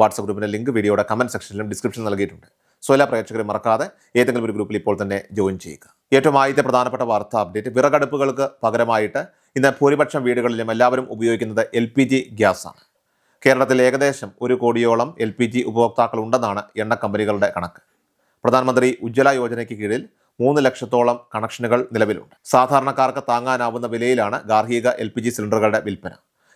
WhatsApp ഗ്രൂപ്പിന്റെ link വീഡിയോയുടെ comment സെക്ഷനിലും ഡിസ്ക്രിപ്ഷൻ നൽകിയിട്ടുണ്ട്. സോ എല്ലാ പ്രേക്ഷകരും മറക്കാതെ ഏതെങ്കിലും ഒരു ഗ്രൂപ്പിൽ ഇപ്പോൾ തന്നെ ജോയിൻ ചെയ്യുക. ഏറ്റവും ആദ്യത്തെ പ്രധാനപ്പെട്ട വാർത്താ അപ്ഡേറ്റ് വിറകടുപ്പുകൾക്ക് പകരമായിട്ട് ഇന്ന് ഭൂരിപക്ഷം വീടുകളിലും എല്ലാവരും ഉപയോഗിക്കുന്നത് എൽ പി ജി ഗ്യാസാണ് കേരളത്തിൽ ഏകദേശം ഒരു കോടിയോളം എൽ പി ജി ഉപഭോക്താക്കൾ ഉണ്ടെന്നാണ് എണ്ണ കമ്പനികളുടെ കണക്ക്. പ്രധാനമന്ത്രി ഉജ്ജ്വല യോജനയ്ക്ക് കീഴിൽ മൂന്ന് ലക്ഷത്തോളം കണക്ഷനുകൾ നിലവിലുണ്ട്. സാധാരണക്കാർക്ക് താങ്ങാനാവുന്ന വിലയിലാണ് ഗാർഹിക എൽ പി ജി സിലിണ്ടറുകളുടെ വിൽപ്പന.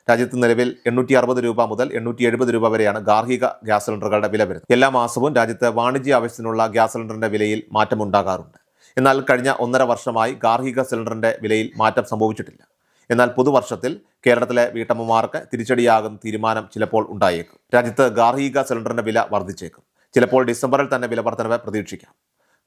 രാജ്യത്ത് നിലവിൽ എണ്ണൂറ്റി അറുപത് രൂപ മുതൽ എണ്ണൂറ്റി എഴുപത് രൂപ വരെയാണ് ഗാർഹിക ഗ്യാസ് സിലിണ്ടറുകളുടെ വില വരുന്നത്. എല്ലാ മാസവും രാജ്യത്ത് വാണിജ്യ ആവശ്യത്തിനുള്ള ഗ്യാസ് സിലിണ്ടറിന്റെ വിലയിൽ മാറ്റമുണ്ടാകാറുണ്ട് എന്നാൽ കഴിഞ്ഞ ഒന്നര വർഷമായി ഗാർഹിക സിലിണ്ടറിന്റെ വിലയിൽ മാറ്റം സംഭവിച്ചിട്ടില്ല. എന്നാൽ പുതുവർഷത്തിൽ കേരളത്തിലെ വീട്ടമ്മമാർക്ക് തിരിച്ചടിയാകുന്ന തീരുമാനം ചിലപ്പോൾ ഉണ്ടായേക്കും. രാജ്യത്ത് ഗാർഹിക സിലിണ്ടറിന്റെ വില വർദ്ധിച്ചേക്കും. ചിലപ്പോൾ ഡിസംബറിൽ തന്നെ വില വർധനവ് പ്രതീക്ഷിക്കാം.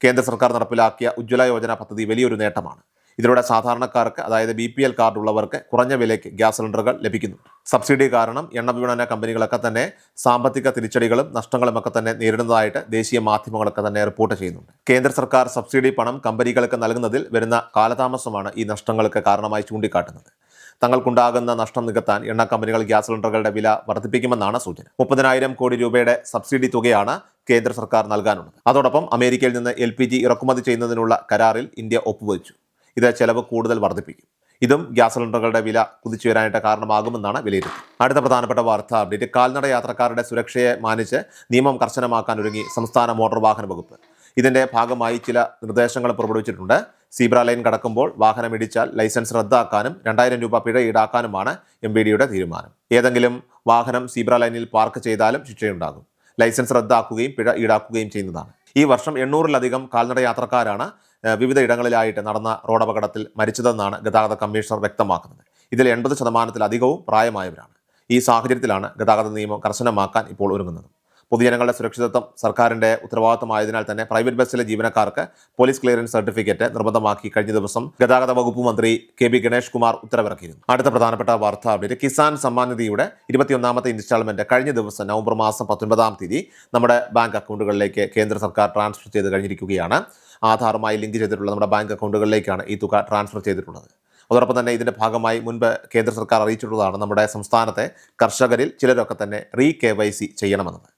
കേന്ദ്ര സർക്കാർ നടപ്പിലാക്കിയ ഉജ്ജ്വല യോജന പദ്ധതി വലിയൊരു നേട്ടമാണ്. ഇതിലൂടെ സാധാരണക്കാർക്ക് അതായത് ബി പി എൽ കാർഡ് ഉള്ളവർക്ക് കുറഞ്ഞ വിലയ്ക്ക് ഗ്യാസ് സിലിണ്ടറുകൾ ലഭിക്കുന്നു. സബ്സിഡി കാരണം എണ്ണ വിപണന കമ്പനികളൊക്കെ തന്നെ സാമ്പത്തിക തിരിച്ചടികളും നഷ്ടങ്ങളും ഒക്കെ തന്നെ നേരിടുന്നതായിട്ട് ദേശീയ മാധ്യമങ്ങളൊക്കെ തന്നെ റിപ്പോർട്ട് ചെയ്യുന്നുണ്ട്. കേന്ദ്ര സർക്കാർ സബ്സിഡി പണം കമ്പനികൾക്ക് നൽകുന്നതിൽ വരുന്ന കാലതാമസമാണ് ഈ നഷ്ടങ്ങൾക്ക് കാരണമായി ചൂണ്ടിക്കാട്ടുന്നത്. തങ്ങൾക്കുണ്ടാകുന്ന നഷ്ടം നികത്താൻ എണ്ണ കമ്പനികൾ ഗ്യാസ് സിലിണ്ടറുകളുടെ വില വർദ്ധിപ്പിക്കുമെന്നാണ് സൂചന. മുപ്പതിനായിരം കോടി രൂപയുടെ സബ്സിഡി തുകയാണ് കേന്ദ്ര സർക്കാർ നൽകാനുള്ളത്. അതോടൊപ്പം അമേരിക്കയിൽ നിന്ന് എൽ ഇറക്കുമതി ചെയ്യുന്നതിനുള്ള കരാറിൽ ഇന്ത്യ ഒപ്പുവെച്ചു. ഇത് ചെലവ് കൂടുതൽ വർദ്ധിപ്പിക്കും. ഇതും ഗ്യാസ് സിലിണ്ടറുകളുടെ വില കുതിച്ചു വരാനായിട്ട് കാരണമാകുമെന്നാണ് വിലയിരുത്തൽ. അടുത്ത പ്രധാനപ്പെട്ട വാർത്ത അപ്ഡേറ്റ് കാൽനട യാത്രക്കാരുടെ സുരക്ഷയെ മാനിച്ച് നിയമം കർശനമാക്കാൻ ഒരുങ്ങി സംസ്ഥാന മോട്ടോർ വാഹന വകുപ്പ്. ഇതിന്റെ ഭാഗമായി ചില നിർദ്ദേശങ്ങൾ പുറപ്പെടുവിച്ചിട്ടുണ്ട്. സീബ്ര ലൈൻ കടക്കുമ്പോൾ വാഹനം ഇടിച്ചാൽ ലൈസൻസ് റദ്ദാക്കാനും രണ്ടായിരം രൂപ പിഴ ഈടാക്കാനുമാണ് എം ബി ഡിയുടെ തീരുമാനം. ഏതെങ്കിലും വാഹനം സീബ്ര ലൈനിൽ പാർക്ക് ചെയ്താലും ശിക്ഷയുണ്ടാകും. ലൈസൻസ് റദ്ദാക്കുകയും പിഴ ഈടാക്കുകയും ചെയ്യുന്നതാണ്. ഈ വർഷം എണ്ണൂറിലധികം കാൽനട യാത്രക്കാരാണ് വിവിധ ഇടങ്ങളിലായിട്ട് നടന്ന റോഡപകടത്തിൽ മരിച്ചതെന്നാണ് ഗതാഗത കമ്മീഷണർ വ്യക്തമാക്കുന്നത്. ഇതിൽ എൺപത് ശതമാനത്തിലധികവും പ്രായമായവരാണ്. ഈ സാഹചര്യത്തിലാണ് ഗതാഗത നിയമം കർശനമാക്കാൻ ഇപ്പോൾ ഒരുങ്ങുന്നത്. പൊതുജനങ്ങളുടെ സുരക്ഷിതത്വം സർക്കാരിന്റെ ഉത്തരവാദിത്തമായതിനാൽ തന്നെ പ്രൈവറ്റ് ബസ്സിലെ ജീവനക്കാർക്ക് പോലീസ് ക്ലിയറൻസ് സർട്ടിഫിക്കറ്റ് നിർബന്ധമാക്കി കഴിഞ്ഞ ദിവസം ഗതാഗത വകുപ്പ് മന്ത്രി കെ ബി ഗണേഷ് കുമാർ ഉത്തരവിറക്കിയിരുന്നു. അടുത്ത പ്രധാനപ്പെട്ട വാർത്താ അപ്ഡേറ്റ് കിസാൻ സമ്മാൻ നിധിയുടെ ഇരുപത്തിയൊന്നാമത്തെ ഇൻസ്റ്റാൾമെന്റ് കഴിഞ്ഞ ദിവസം നവംബർ മാസം പത്തൊൻപതാം തീയതി നമ്മുടെ ബാങ്ക് അക്കൗണ്ടുകളിലേക്ക് കേന്ദ്ര സർക്കാർ ട്രാൻസ്ഫർ ചെയ്ത് കഴിഞ്ഞിരിക്കുകയാണ്. ആധാറുമായി ലിങ്ക് ചെയ്തിട്ടുള്ള നമ്മുടെ ബാങ്ക് അക്കൗണ്ടുകളിലേക്കാണ് ഈ തുക ട്രാൻസ്ഫർ ചെയ്തിട്ടുള്ളത്. അതോടൊപ്പം തന്നെ ഇതിന്റെ ഭാഗമായി മുൻപ് കേന്ദ്ര സർക്കാർ അറിയിച്ചിട്ടുള്ളതാണ് നമ്മുടെ സംസ്ഥാനത്തെ കർഷകരിൽ ചിലരൊക്കെ തന്നെ റീ കെ വൈ സി ചെയ്യണമെന്നത്.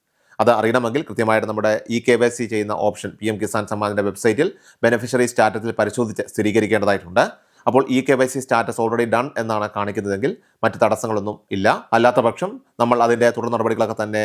അത് അറിയണമെങ്കിൽ കൃത്യമായിട്ട് നമ്മുടെ ഇ കെ വൈ സി ചെയ്യുന്ന ഓപ്ഷൻ പി എം കിസാൻ സമ്മാനിന്റെ വെബ്സൈറ്റിൽ ബെനിഫിഷ്യറി സ്റ്റാറ്റസിൽ പരിശോധിച്ച് സ്ഥിരീകരിക്കേണ്ടതായിട്ടുണ്ട്. അപ്പോൾ e K Y C status already done എന്നാണ് കാണിക്കുന്നതെങ്കിൽ മറ്റ് തടസ്സങ്ങളൊന്നും ഇല്ല. അല്ലാത്ത പക്ഷം നമ്മൾ അതിന്റെ തുടർ നടപടികളൊക്കെ തന്നെ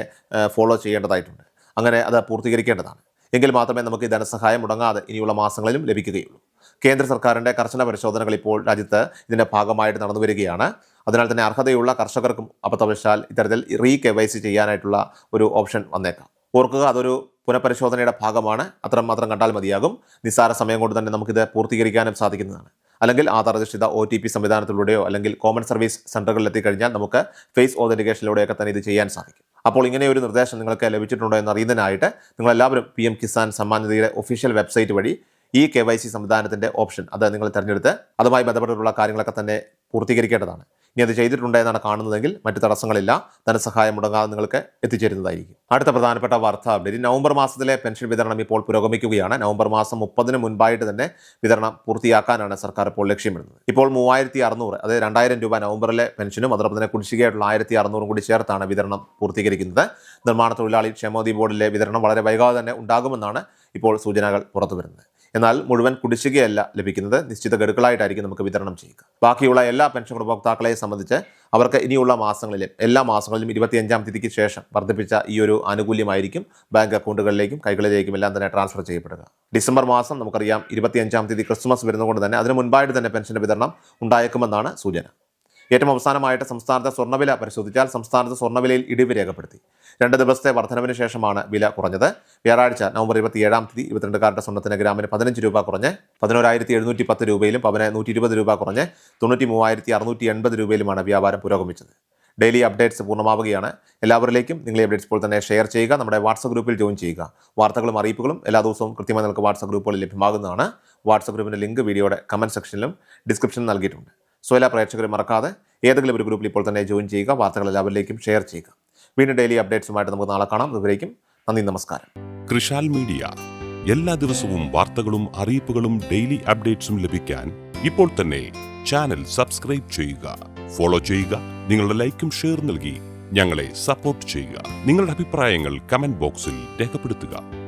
ഫോളോ ചെയ്യേണ്ടതായിട്ടുണ്ട്. അങ്ങനെ അത് പൂർത്തീകരിക്കേണ്ടതാണ്. എങ്കിൽ മാത്രമേ നമുക്ക് ഈ ധനസഹായം മുടങ്ങാതെ ഇനിയുള്ള മാസങ്ങളിലും ലഭിക്കുകയുള്ളൂ. കേന്ദ്ര സർക്കാരിന്റെ കർശന പരിശോധനകൾ ഇപ്പോൾ രാജ്യത്ത് ഇതിന്റെ ഭാഗമായിട്ട് നടന്നു വരികയാണ്. അതിനാൽ തന്നെ അർഹതയുള്ള കർഷകർക്കും അബദ്ധവശാൽ ഇത്തരത്തിൽ റീ കെ വൈ സി ചെയ്യാനായിട്ടുള്ള ഒരു ഓപ്ഷൻ വന്നേക്കാം. ഓർക്കുക അതൊരു പുനഃപരിശോധനയുടെ ഭാഗമാണ്. അത്രമാത്രം മാത്രം കണ്ടാൽ മതിയാകും. നിസ്സാര സമയം കൊണ്ട് തന്നെ നമുക്കിത് പൂർത്തീകരിക്കാനും സാധിക്കുന്നതാണ്. അല്ലെങ്കിൽ ആധാർ അധിഷ്ഠിത ഒ ടി പി സംവിധാനത്തിലൂടെയോ അല്ലെങ്കിൽ കോമൺ സർവീസ് സെന്ററുകളിൽ എത്തിക്കഴിഞ്ഞാൽ നമുക്ക് ഫേസ് ഓതന്റിക്കേഷനിലൂടെയൊക്കെ തന്നെ ഇത് ചെയ്യാൻ സാധിക്കും. അപ്പോൾ ഇങ്ങനെ ഒരു നിർദ്ദേശം നിങ്ങൾക്ക് ലഭിച്ചിട്ടുണ്ടോ എന്ന് അറിയുന്നതിനായിട്ട് നിങ്ങളെല്ലാവരും പി എം കിസാൻ സമ്മാൻ നിധിയുടെ ഒഫീഷ്യൽ വെബ്സൈറ്റ് വഴി ഈ കെ വൈ സി സംവിധാനത്തിന്റെ ഓപ്ഷൻ അത് നിങ്ങൾ തിരഞ്ഞെടുത്ത് അതുമായി ബന്ധപ്പെട്ടിട്ടുള്ള കാര്യങ്ങളൊക്കെ തന്നെ പൂർത്തീകരിക്കേണ്ടതാണ്. ഇനി അത് ചെയ്തിട്ടുണ്ട് എന്നാണ് കാണുന്നതെങ്കിൽ മറ്റ് തടസ്സങ്ങളില്ല. ധനസഹായം മുടങ്ങാതെ നിങ്ങൾക്ക് എത്തിച്ചേരുന്നതായിരിക്കും. അടുത്ത പ്രധാനപ്പെട്ട വാർത്ത അപ്ഡേറ്റ് നവംബർ മാസത്തിലെ പെൻഷൻ വിതരണം ഇപ്പോൾ പുരോഗമിക്കുകയാണ്. നവംബർ മാസം മുപ്പതിന് മുൻപായിട്ട് തന്നെ വിതരണം പൂർത്തിയാക്കാനാണ് സർക്കാർ ഇപ്പോൾ ലക്ഷ്യമിടുന്നത്. ഇപ്പോൾ മൂവായിരത്തി അറുന്നൂറ് അതായത് രണ്ടായിരം രൂപ നവംബറിലെ പെൻഷനും അതോടൊപ്പം തന്നെ കുടിശ്ശികയായിട്ടുള്ള ആയിരത്തി അറുന്നൂറും കൂടി ചേർത്താണ് വിതരണം പൂർത്തീകരിക്കുന്നത്. നിർമ്മാണ തൊഴിലാളി ക്ഷേമോദി ബോർഡിലെ വിതരണം വളരെ വൈകാതെ തന്നെ ഉണ്ടാകുമെന്നാണ് ഇപ്പോൾ സൂചനകൾ പുറത്തു വരുന്നത് എന്നാൽ മുഴുവൻ കുടിശ്ശികയല്ല ലഭിക്കുന്നത്. നിശ്ചിത ഗഡുക്കളായിട്ടായിരിക്കും നമുക്ക് വിതരണം ചെയ്യുക. ബാക്കിയുള്ള എല്ലാ പെൻഷൻ ഉപഭോക്താക്കളെ സംബന്ധിച്ച് അവർക്ക് ഇനിയുള്ള മാസങ്ങളിലും എല്ലാ മാസങ്ങളിലും ഇരുപത്തിയഞ്ചാം തീയതിക്ക് ശേഷം വർദ്ധിപ്പിച്ച ഈ ഒരു ആനുകൂല്യമായിരിക്കും ബാങ്ക് അക്കൗണ്ടുകളിലേക്കും കൈകളിലേക്കും എല്ലാം തന്നെ ട്രാൻസ്ഫർ ചെയ്യപ്പെടുക. ഡിസംബർ മാസം നമുക്കറിയാം ഇരുപത്തിയഞ്ചാം തീയതി ക്രിസ്മസ് വരുന്നതുകൊണ്ട് തന്നെ അതിന് മുൻപായിട്ട് തന്നെ പെൻഷന്റെ വിതരണം ഉണ്ടായേക്കുമെന്നാണ് സൂചന. ഏറ്റവും അവസാനമായിട്ട് സംസ്ഥാനത്തെ സ്വർണവില പരിശോധിച്ചാൽ സംസ്ഥാനത്ത് സ്വർണവിലയിൽ ഇടിവ് രേഖപ്പെടുത്തി. രണ്ട് ദിവസത്തെ വർധനവിന് ശേഷമാണ് വില കുറഞ്ഞത്. വ്യാഴാഴ്ച നവംബർ ഇരുപത്തിയേഴാം തീയതി ഇരുപത്തിരണ്ട് കാരറ്റ് സ്വർണത്തിന് ഗ്രാമിന് പതിനഞ്ച് രൂപ കുറഞ്ഞ് പതിനോരായിരത്തി എഴുന്നൂറ്റി പത്ത് രൂപയിലും പവന് നൂറ്റി ഇരുപത് രൂപ കുറഞ്ഞ് തൊണ്ണൂറ്റി മൂവായിരത്തി അറുന്നൂറ്റി എൺപത് രൂപയിലുമാണ് വ്യാപാരം പുരോഗമിച്ചത്. ഡെയിലി അപ്ഡേറ്റ്സ് പൂർണമാവുകയാണ്. എല്ലാവരിലേക്കും നിങ്ങൾ ഈ അപ്ഡേറ്റ്സ് ഇപ്പോൾ തന്നെ ഷെയർ ചെയ്യുക നമ്മുടെ വാട്സപ്പ് ഗ്രൂപ്പിൽ ജോയിൻ ചെയ്യുക. വാർത്തകളും അറിയിപ്പുകളും എല്ലാ ദിവസവും കൃത്യമായി നിങ്ങൾക്ക് വാട്സപ്പ് ഗ്രൂപ്പുകളിൽ ലഭ്യമാകുന്നതാണ്. വാട്സപ്പ് ഗ്രൂപ്പിന്റെ ലിങ്ക് വീഡിയോയുടെ കമന്റ് സെക്ഷനിലും ഡിസ്ക്രിപ്ഷനിൽ നൽകിയിട്ടുണ്ട്. സോ എല്ലാ പ്രേക്ഷകരും മറക്കാതെ ഏതെങ്കിലും ഒരു ഗ്രൂപ്പിൽ ഇപ്പോൾ തന്നെ ജോയിൻ ചെയ്യുക വാർത്തകൾ എല്ലാവരിലേക്കും ഷെയർ ചെയ്യുക. വീണ്ടും ഡെയിലി അപ്ഡേറ്റ്സുമായിട്ട് നമുക്ക് നാളെ കാണാം. അതുവരേക്കും നന്ദി നമസ്കാരം. കൃഷാൽ മീഡിയ. എല്ലാ ദിവസവും വാർത്തകളും അറിയിപ്പുകളും ഡെയിലി അപ്ഡേറ്റ്സും ലഭിക്കാൻ ഇപ്പോൾ തന്നെ ചാനൽ സബ്സ്ക്രൈബ് ചെയ്യുക. ഫോളോ ചെയ്യുക. നിങ്ങളുടെ ലൈക്കും ഷെയർ നൽകി ഞങ്ങളെ സപ്പോർട്ട് ചെയ്യുക. നിങ്ങളുടെ അഭിപ്രായങ്ങൾ കമന്റ് ബോക്സിൽ രേഖപ്പെടുത്തുക.